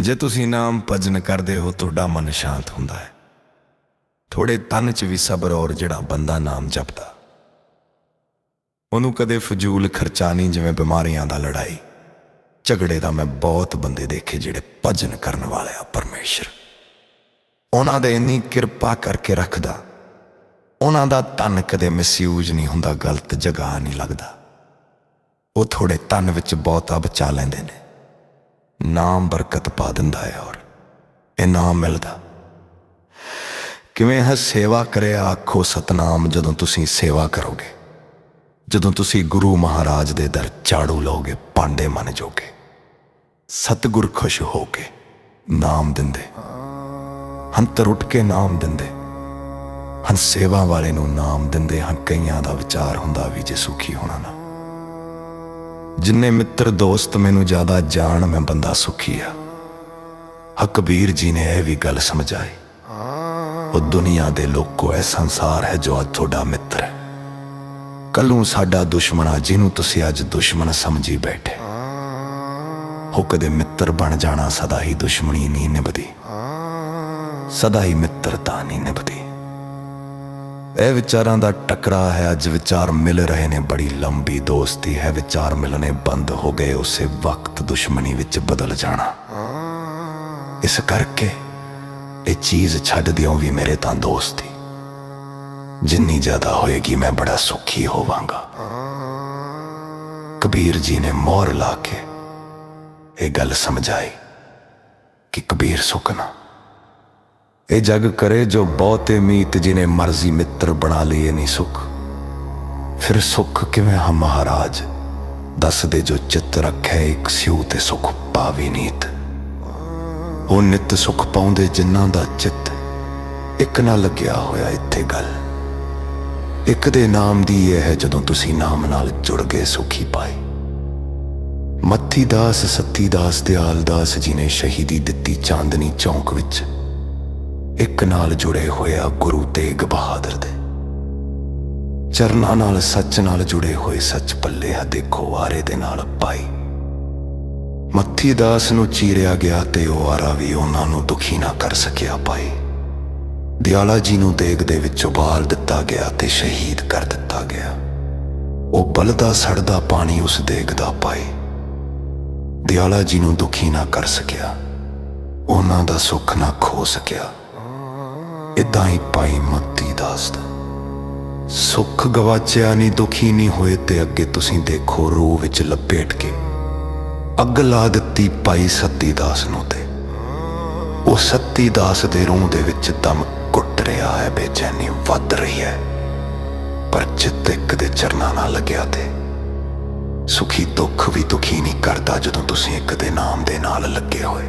ਜੇ ਤੁਸੀਂ ਨਾਮ ਭਜਨ ਕਰਦੇ ਹੋ, ਤੁਹਾਡਾ ਮਨ ਸ਼ਾਂਤ ਹੁੰਦਾ ਹੈ। ਥੋੜੇ ਤਨ 'ਚ ਵੀ ਸਬਰ ਔਰ ਜਿਹੜਾ ਬੰਦਾ ਨਾਮ ਜਪਦਾ। ਉਹਨੂੰ ਕਦੇ ਫਜ਼ੂਲ ਖਰਚਾ ਨਹੀਂ ਜਿਵੇਂ ਬਿਮਾਰੀਆਂ ਦਾ ਲੜਾਈ, ਝਗੜੇ ਦਾ ਮੈਂ ਬਹੁਤ ਬੰਦੇ ਦੇਖੇ ਜਿਹੜੇ ਭਜਨ ਕਰਨ ਵਾਲੇ ਆ ਪਰਮੇਸ਼ਰ। ਉਹਨਾਂ ਦੇ ਇੰਨੀ ਕਿਰਪਾ ਕਰਕੇ ਰੱਖਦਾ। ਉਹਨਾਂ ਦਾ ਤਨ ਕਦੇ ਮਿਸਯੂਜ ਨਹੀਂ ਹੁੰਦਾ, ਗਲਤ ਜਗ੍ਹਾ ਨਹੀਂ ਲੱਗਦਾ। ਉਹ ਥੋੜੇ ਤਨ ਵਿੱਚ ਬਹੁਤਾ ਬਚਾ ਲੈਂਦੇ ਨੇ। ਨਾਮ ਬਰਕਤ ਪਾ ਦਿੰਦਾ ਹੈ ਔਰ ਇਨਾਮ ਮਿਲਦਾ। ਕਿਵੇਂ ਹੈ ਸੇਵਾ ਕਰਿਆ ਆਖੋ ਸਤਨਾਮ ਜਦੋਂ ਤੁਸੀਂ ਸੇਵਾ ਕਰੋਗੇ? ਜਦੋਂ ਤੁਸੀਂ ਗੁਰੂ ਮਹਾਰਾਜ ਦੇ ਦਰ ਝਾੜੂ ਲਓਗੇ, ਪਾਂਡੇ ਮੰਨ ਜੋਗੇ ਸਤਿਗੁਰ ਖੁਸ਼ ਹੋ ਕੇ ਨਾਮ ਦਿੰਦੇ। ਹੰਤਰ ਉੱਠ ਕੇ ਨਾਮ ਦਿੰਦੇ। ਹਨ ਸੇਵਾ ਵਾਲੇ ਨੂੰ ਨਾਮ ਦਿੰਦੇ। ਹਨ ਕਈਆਂ ਦਾ ਵਿਚਾਰ ਹੁੰਦਾ ਵੀ ਜੇ ਸੁਖੀ ਹੋਣਾ ਨਾ। ਜਿੰਨੇ ਮਿੱਤਰ ਦੋਸਤ ਮੈਨੂੰ ਜ਼ਿਆਦਾ ਜਾਣ, ਮੈਂ ਬੰਦਾ ਸੁਖੀ ਆ। ਹਕਬੀਰ ਜੀ ਨੇ ਇਹ ਵੀ ਗੱਲ ਸਮਝਾਈ। ਉਹ ਦੁਨੀਆ ਦੇ ਲੋਕੋ ਇਹ ਸੰਸਾਰ ਹੈ ਜੋ ਅੱਜ ਤੁਹਾਡਾ ਮਿੱਤਰ ਹੈ। ਕੱਲੋਂ ਸਾਡਾ ਦੁਸ਼ਮਣ ਆ, ਜਿਹਨੂੰ ਤੁਸੀਂ ਅੱਜ ਦੁਸ਼ਮਣ ਸਮਝੀ ਬੈਠੇ ਹੋ। ਕਦੇ ਮਿੱਤਰ ਬਣ ਜਾਣਾ ਸਦਾ ਹੀ ਦੁਸ਼ਮਣੀ ਨਹੀਂ ਨਿਭਦੀ। ਸਦਾ ਹੀ ਮਿੱਤਰਤਾ ਨਹੀਂ ਨਿਭਦੀ। ਇਹ ਵਿਚਾਰਾਂ ਦਾ ਟਕਰਾ ਹੈ ਅੱਜ ਵਿਚਾਰ ਮਿਲ ਰਹੇ ਨੇ, ਬੜੀ ਲੰਬੀ ਦੋਸਤੀ ਹੈ, ਵਿਚਾਰ ਮਿਲਣੇ ਬੰਦ ਹੋ ਗਏ, ਉਸੇ ਵਕਤ ਦੁਸ਼ਮਣੀ ਵਿੱਚ ਬਦਲ ਜਾਣਾ। ਇਸ ਕਰਕੇ ਇਹ ਚੀਜ਼ ਛੱਡ ਦਿਓ ਵੀ ਮੇਰੇ ਤਾਂ ਦੋਸਤੀ। ਜਿੰਨੀ ਜ਼ਿਆਦਾ ਹੋਏਗੀ ਮੈਂ ਬੜਾ ਸੁਖੀ ਹੋਵਾਂਗਾ। ਕਬੀਰ ਜੀ ਨੇ ਮੋਹਰ ਲਾ ਕੇ ਇਹ ਗੱਲ ਸਮਝਾਈ ਕਿ ਕਬੀਰ ਸੁਖਨਾ ਇਹ ਜਗ ਕਰੇ ਜੋ ਬਹੁਤੇ ਮੀਤ ਜਿਨੇ ਮਰਜ਼ੀ ਮਿੱਤਰ ਬਣਾ ਲਈਏ ਨਹੀਂ ਸੁਖ। ਫਿਰ ਸੁਖ ਕਿਵੇਂ ਹਾਂ ਮਹਾਰਾਜ? ਦੱਸ ਦੇ ਜੋ ਚਿੱਤ ਰੱਖੇ ਇੱਕ ਸਿਉ ਤੇ ਸੁਖ ਪਾਵੀ ਨੀਤ। ਉਹ ਨਿਤ ਸੁਖ ਪਾਉਂਦੇ ਜਿਨ੍ਹਾਂ ਦਾ ਚਿੱਤ ਇੱਕ ਨਾ ਲੱਗਿਆ ਹੋਇਆ ਇੱਥੇ ਗੱਲ। ਇੱਕ ਦੇ ਨਾਮ ਦੀ ਇਹ ਹੈ ਜਦੋਂ ਤੁਸੀਂ ਨਾਮ ਨਾਲ ਜੁੜ ਗਏ ਸੁਖੀ ਪਾਏ ਮੱਥੀ ਦਾਸ, ਸੱਤੀ ਦਾਸ, ਦਿਆਲ ਦਾਸ ਜੀ ਨੇ ਸ਼ਹੀਦੀ ਦਿੱਤੀ ਚਾਂਦਨੀ ਚੌਂਕ ਵਿੱਚ। ਇੱਕ ਨਾਲ ਜੁੜੇ ਹੋਇਆ ਗੁਰੂ ਤੇਗ ਬਹਾਦਰ ਦੇ। ਚਰਨਾਂ ਨਾਲ, ਸੱਚ ਨਾਲ ਜੁੜੇ ਹੋਏ ਸੱਚ ਪੱਲੇ ਆ ਦੇਖੋ ਵਾਰੇ ਦੇ ਨਾਲ ਪਾਈ। ਮੱਥੀ ਦਾਸ ਨੂੰ ਚੀਰਿਆ ਗਿਆ ਤੇ ਉਹ ਆਰਾ ਵੀ ਉਹਨਾਂ ਨੂੰ ਦੁਖੀ ਨਾ ਕਰ ਸਕਿਆ ਪਾਈ। ਦਿਆਲਾ ਜੀ ਨੂੰ ਦੇਗ ਦੇ ਵਿੱਚ ਉਬਾਲ ਦਿੱਤਾ ਗਿਆ ਤੇ ਸ਼ਹੀਦ ਕਰ ਦਿੱਤਾ ਗਿਆ। ਉਹ ਬਲਦਾ, ਸੜਦਾ ਪਾਣੀ ਉਸ ਦੇਗ ਦਾ ਪਾਈ। ਦਿਆਲਾ ਜੀ ਨੂੰ ਦੁਖੀ ਨਾ ਕਰ ਸਕਿਆ। ਉਹਨਾਂ ਦਾ ਸੁੱਖ ਨਾ ਖੋ ਸਕਿਆ। ਇਦਾਂ ਹੀ ਪਾਈ ਮੱਤੀ ਦਾਸ ਸੁੱਖ ਗਵਾਚਿਆ ਨਹੀਂ ਦੁਖੀ ਨਹੀਂ ਹੋਏ ਤੇ ਅੱਗੇ ਤੁਸੀਂ ਦੇਖੋ ਰੂਹ ਵਿੱਚ ਲਪੇਟ ਕੇ। ਅੱਗ ਲਾ ਦਿੱਤੀ ਪਾਈ ਸੱਤੀ ਦਾਸ ਨੂੰ ਤੇ। ਉਹ ਸੱਤੀ ਦਾਸ ਦੇ ਰੂਹ ਦੇ ਵਿੱਚ ਦਮ ਘੁੱਟ ਰਿਹਾ ਹੈ, ਬੇਚੈਨੀ ਵੱਧ ਰਹੀ ਹੈ। ਪਰ ਚਿੱਤ ਇੱਕ ਦੇ ਚਰਨਾਂ ਨਾਲ ਲੱਗਿਆ ਤੇ। ਸੁਖੀ ਦੁੱਖ ਵੀ ਦੁਖੀ ਨਹੀਂ ਕਰਦਾ ਜਦੋਂ ਤੁਸੀਂ ਇੱਕ ਦੇ ਨਾਮ ਦੇ ਨਾਲ ਲੱਗੇ ਹੋਏ।